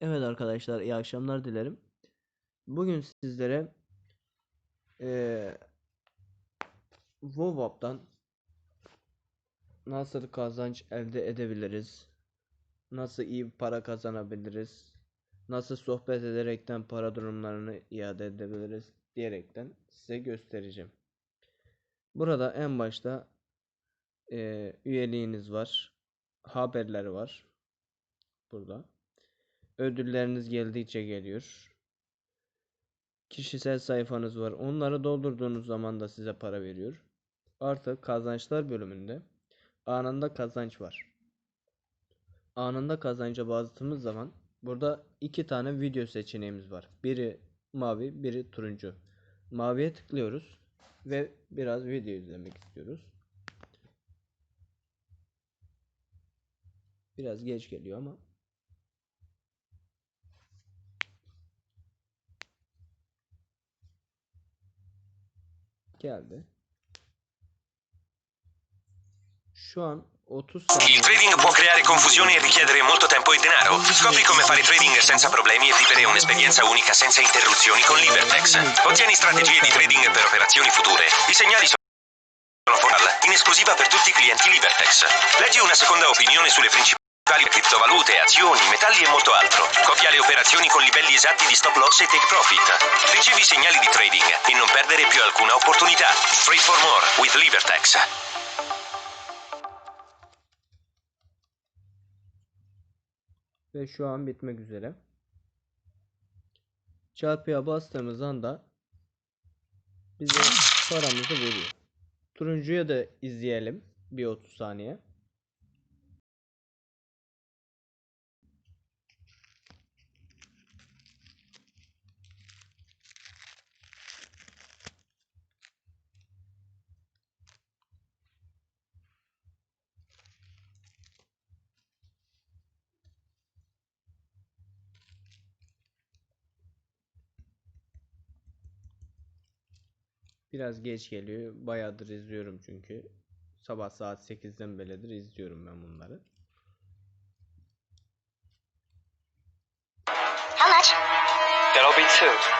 Evet arkadaşlar iyi akşamlar dilerim. Bugün sizlere eee WoWAP'tan nasıl kazanç elde edebiliriz? Nasıl iyi para kazanabiliriz? Nasıl sohbet ederekten para durumlarını iade edebiliriz diyerekten size göstereceğim. Burada en başta eee, üyeliğiniz var. Haberleri var. Burada. Ödülleriniz geldikçe geliyor. Kişisel sayfanız var. Onları doldurduğunuz zaman da size para veriyor. Artı kazançlar bölümünde anında kazanç var. Anında kazanca bastığımız zaman burada iki tane video seçeneğimiz var. Biri mavi, biri turuncu. Maviye tıklıyoruz ve biraz video izlemek istiyoruz. Biraz geç geliyor ama geldi. Şu an 30 Il saniye trading può creare confusione e richiedere molto tempo e denaro. Scopri come fare trading senza problemi e vivere un'esperienza unica senza interruzioni con Libertex. Ottieni strategie di trading per operazioni future. I segnali sono in esclusiva per tutti i clienti Libertex. Leggi una seconda opinione sulle principali criptovalute, azioni, metalli e molto altro. Copia le operazioni con livelli esatti di stop loss e take profit. Ricevi segnali di trading e non perdere più alcuna opportunità. Trade for more with Libertex. ve şu an bitmek üzere. Çarpıya bastığımız anda bize paramızı veriyor. Turuncuya da izleyelim bir 30 saniye. Biraz geç geliyor. Bayağıdır izliyorum çünkü. Sabah saat 8'den beridir izliyorum ben bunları. How much? That'll be two.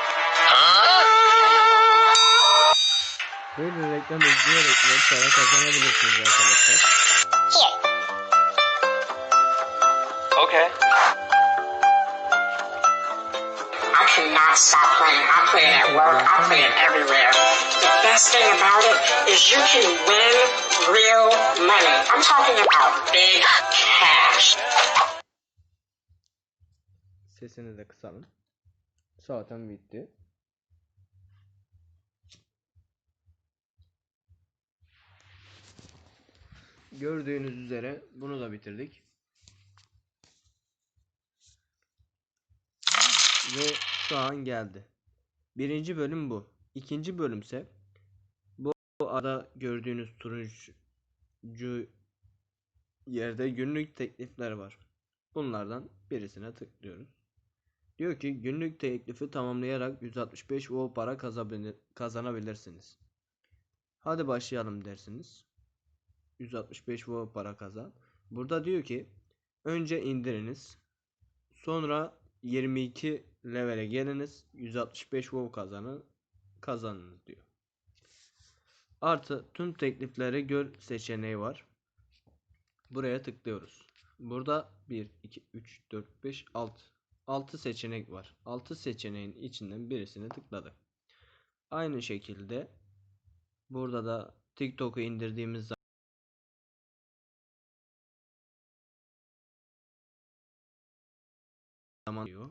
Böyle reklam izleyerek de para kazanabilirsiniz arkadaşlar. Here. Okay. Cannot stop playing. I play it at work. I play it everywhere. The best thing about it is you can win real money. I'm talking about big cash. Sesini de kısalım. Zaten bitti. Gördüğünüz üzere bunu da bitirdik. Ve şu an geldi. Birinci bölüm bu. İkinci bölümse bu arada gördüğünüz turuncu yerde günlük teklifler var. Bunlardan birisine tıklıyoruz. Diyor ki günlük teklifi tamamlayarak 165 WoW para kazanabilirsiniz. Hadi başlayalım dersiniz. 165 WoW para kazan. Burada diyor ki önce indiriniz. Sonra 22 levele geliniz. 165 WoW kazanın kazanınız diyor. Artı tüm teklifleri gör seçeneği var. Buraya tıklıyoruz. Burada 1, 2, 3, 4, 5, 6. 6 seçenek var. 6 seçeneğin içinden birisini tıkladık. Aynı şekilde burada da TikTok'u indirdiğimiz zaman diyor.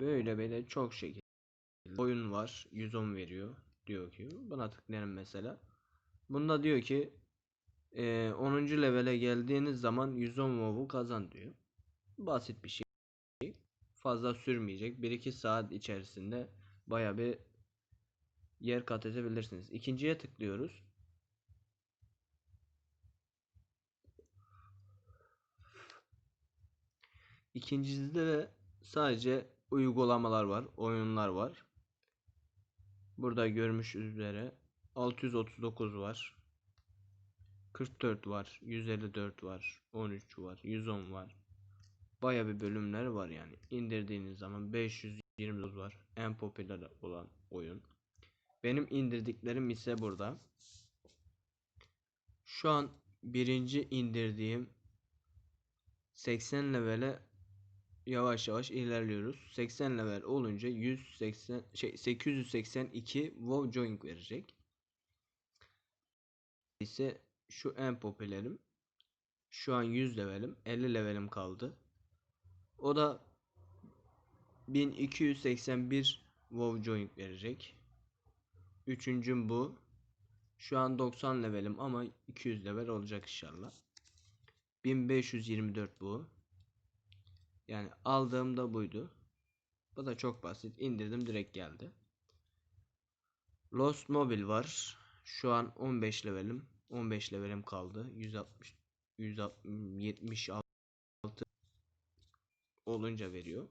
Böyle böyle çok şekilde oyun var 110 veriyor diyor ki buna tıklayalım mesela. Bunda diyor ki eee, 10. levele geldiğiniz zaman 110 WoW'u kazan diyor. Basit bir şey. Fazla sürmeyecek. 1-2 saat içerisinde baya bir yer kat edebilirsiniz. İkinciye tıklıyoruz. İkincisinde de sadece uygulamalar var, oyunlar var. Burada görmüş üzere 639 var. 44 var, 154 var, 13 var, 110 var. baya bir bölümler var yani. İndirdiğiniz zaman 529 var. En popüler olan oyun. Benim indirdiklerim ise burada. Şu an birinci indirdiğim 80 levele yavaş yavaş ilerliyoruz. 80 level olunca 180 şey 882 WoW Join verecek. ise şu en popülerim. Şu an 100 levelim. 50 levelim kaldı. O da 1281 WoW Join verecek. Üçüncüm bu. Şu an 90 levelim ama 200 level olacak inşallah. 1524 bu. Yani aldığım da buydu. Bu da çok basit. İndirdim direkt geldi. Lost Mobile var. Şu an 15 levelim. 15 levelim kaldı. 160 176 olunca veriyor.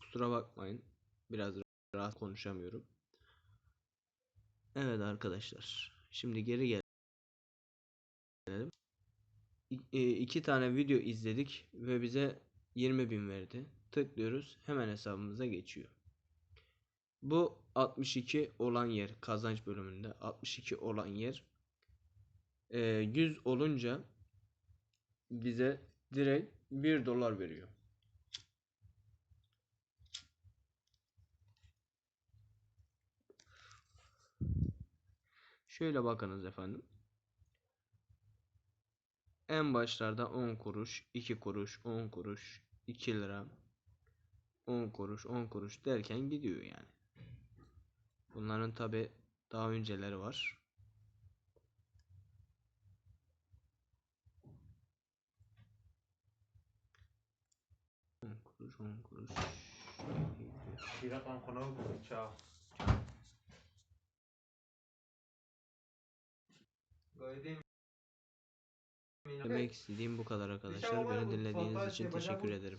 Kusura bakmayın. Biraz rahat konuşamıyorum. Evet arkadaşlar. Şimdi geri gelelim. İ- e, iki tane video izledik ve bize 20.000 verdi. Tıklıyoruz. Hemen hesabımıza geçiyor. Bu 62 olan yer kazanç bölümünde 62 olan yer e, 100 olunca bize direkt 1 dolar veriyor. Şöyle bakınız efendim. En başlarda 10 kuruş, 2 kuruş, 10 kuruş, 2 lira, 10 kuruş, 10 kuruş derken gidiyor yani. Bunların tabi daha önceleri var. On kuruş, 10 kuruş. Tira con conosco, ciao. Demek istediğim bu kadar arkadaşlar. Beni dinlediğiniz için teşekkür ederim.